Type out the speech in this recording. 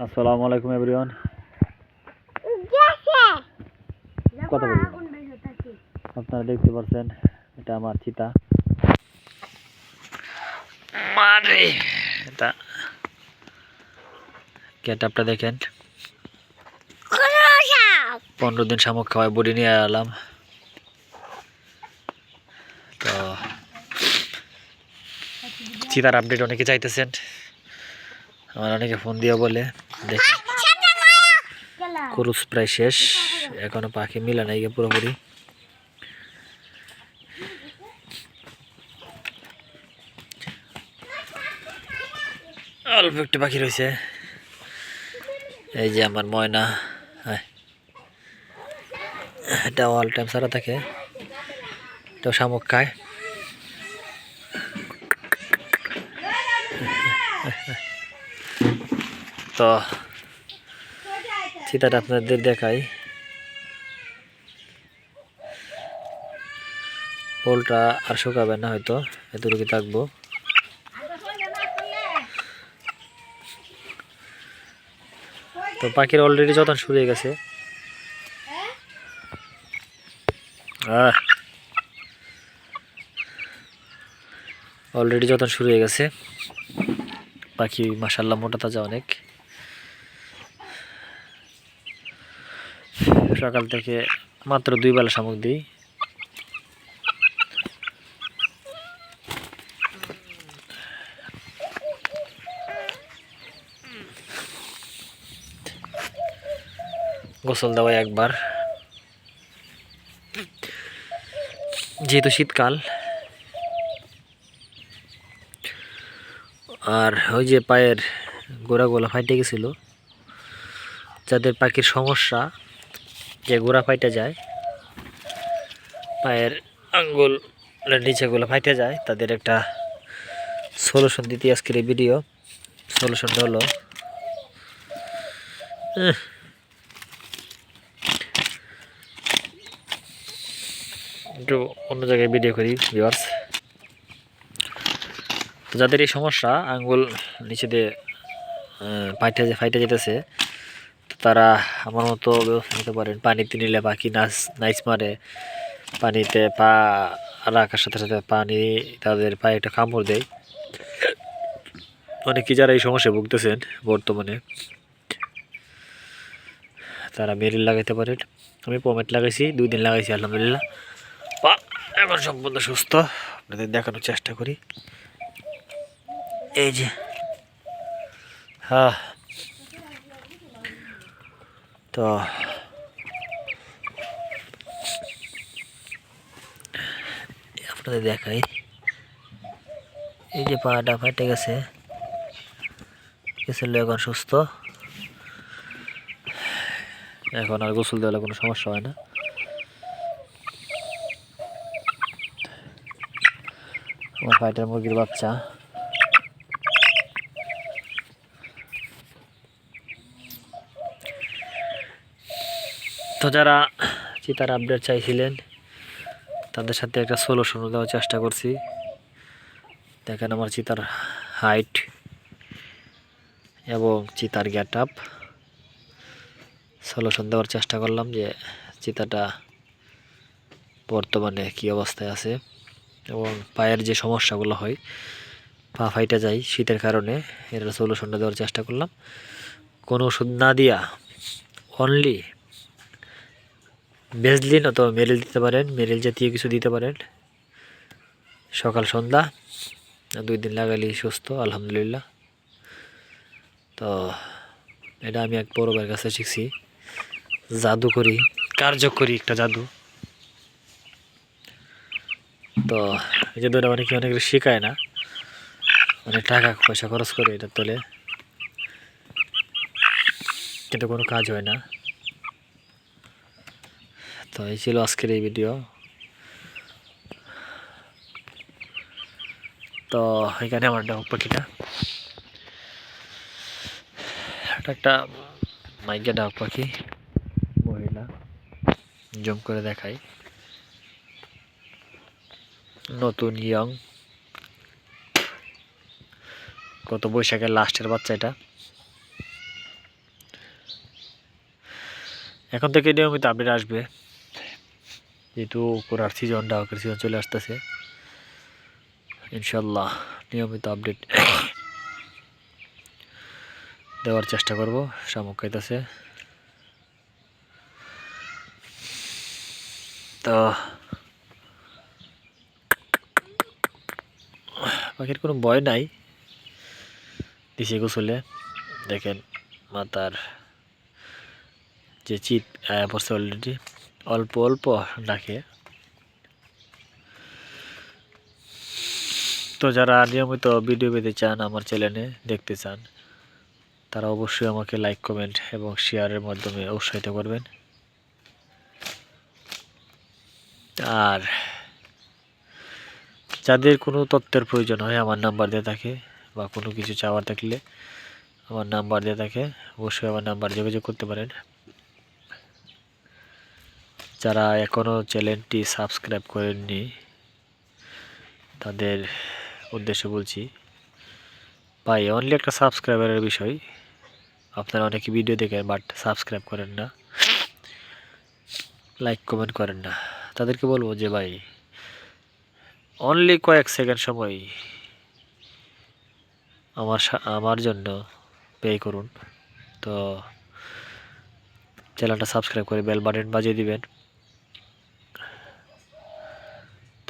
আসসালামু আলাইকুম এভরিওয়ান। কথা বলুন আপনারা দেখতে পাচ্ছেন এটা আমার চিতা। মারে এটা। গেটআপটা দেখেন। পনেরো দিন শামুক খাওয়াই বডি নিয়ে এলাম। তো চিতার আপডেট অনেকে চাইতেছেন। আমার অনেকে ফোন দিয়ে বলে, দেখি। ক্রুজ প্রায় শেষ, এখনও পাখি মিলে নাই পুরোপুরি। অল্প একটু পাখি রয়েছে। এই যে আমার ময়না হ্যাঁ। এটা অল টাইম সারা থাকে। এটাও শামুক খায়। তো চিতাটা আপনাদের দেখাই। পোলটা আর শুকাবে না হয়তো এতটুকু থাকব। তো পাখির অলরেডি যতন শুরু হয়ে গেছে অলরেডি যতন শুরু হয়ে গেছে। পাখি মাসাল্লাহ মোটা তাজা অনেক। সকাল থেকে মাত্র দুই বেলা শামুক দিই। গোসল দেওয়া একবার। যেহেতু শীতকাল, আর ওই যে পায়ের গোড়াগুলো ফাইটে গেছিল, যাদের পাখির সমস্যা যে গোড়া ফাইটে যায়, পায়ের আঙ্গুল নিচেগুলো ফাইটে যায়, তাদের একটা সলিউশন দিতে আজকের এই ভিডিও সলিউশনটা হলো একটু অন্য জায়গায় ভিডিও করি ভিউয়ার্স তো যাদের এই সমস্যা, আঙ্গুল নিচে দিয়ে ফাইটে ফাইটে যেতেছে তারা আমার মতো ব্যবস্থা নিতে পারেন। পানিতে নিলে পাখি নাচ নাইচ মারে। পানিতে পা রাখার সাথে সাথে পানি তাদের পায়ে একটা কামড় দেয়। অনেকে যারা এই সমস্যায় ভুগতেছেন বর্তমানে, তারা মেরিল লাগাইতে পারেন। আমি পমেট লাগাইছি, দুই দিন লাগাইছি, আলহামদুলিল্লাহ। পা এখন সম্পূর্ণ সুস্থ। আপনাদের দেখানোর চেষ্টা করি। এই যে হ্যাঁ তো আপনাদের দেখাই। এই যে পাটা ফাটে গেছে। গেছিল এখন সুস্থ। এখন আর গোসল দেওয়ালে কোনো সমস্যা হয় না। আমার ফাইটার মুরগির বাচ্চা। তো যারা চিতার আপডেট চাইছিলেন, তাদের সাথে একটা সলিউশন দেওয়ার চেষ্টা করছি। দেখেন আমার চিতার হাইট এবং চিতার গেট আপ সলিউশন দেওয়ার চেষ্টা করলাম যে চিতাটা বর্তমানে কি অবস্থায় আছে এবং পায়ের যে সমস্যাগুলো হয়, পা ফাইটা যায় শীতের কারণে, এর সলিউশনটা দেওয়ার চেষ্টা করলাম। কোনো ওষুধ না দিয়া অনলি বেজলিন অথবা মেরিল দিতে পারেন, মেরিল জাতীয় কিছু দিতে পারেন। সকাল, সন্ধ্যা, দুই দিন লাগালি সুস্থ, আলহামদুলিল্লাহ। তো এটা আমি এক বড় কাছে শিখছি। জাদু করি, কার্যকরী একটা জাদু। তো এই জাদুটা অনেকে অনেক শেখায় না। অনেক টাকা পয়সা খরচ করে এটা তোলে। কিন্তু কোনো কাজ হয় না। তো এই ছিল আজকের এই ভিডিও তো এখানে আমার ডাক পাখিটা। এটা একটা মাইকে ডাক পাখি, মহিলা। জম করে দেখাই। নতুন ইয়ং গত বৈশাখের লাস্টের বাচ্চা এটা। এখন থেকে নিয়মিত আপডেট আসবে। যেহেতু করার সিজন ডাউকের সিজন চলে আসতেছে। ইনশাল্লাহ নিয়মিত আপডেট দেওয়ার চেষ্টা করব, শামুক খাইতেছে। তো পাখির কোনো ভয় নাই। দিছে গোসলে, দেখেন মাতার যে চিত পড়ছে অলরেডি অল্প অল্প ডাকে। তো যারা নিয়মিত ভিডিও পেতে চান আমার চ্যানেলে দেখতে চান, তারা অবশ্যই আমাকে লাইক কমেন্ট এবং শেয়ারের মাধ্যমে উৎসাহিত করবেন। আর যাদের কোনো তথ্যের প্রয়োজন হয় আমার নাম্বার দিয়ে থাকে বা কোনো কিছু চাওয়ার থাকলে আমার নাম্বার দিয়ে থাকে, অবশ্যই আমার নাম্বার যোগাযোগ করতে পারেন। যারা এখনও চ্যানেলটি সাবস্ক্রাইব করেননি, তাদের উদ্দেশ্যে বলছি, ভাই অনলি একটা সাবস্ক্রাইবারের বিষয়। আপনারা অনেকে ভিডিও দেখেন বাট সাবস্ক্রাইব করেন না। লাইক কমেন্ট করেন না। তাদেরকে বলব যে, ভাই অনলি কয়েক সেকেন্ড সময় আমার আমার জন্য পে করুন। তো চ্যানেলটা সাবস্ক্রাইব করে বেল বাটন বাজিয়ে দিবেন।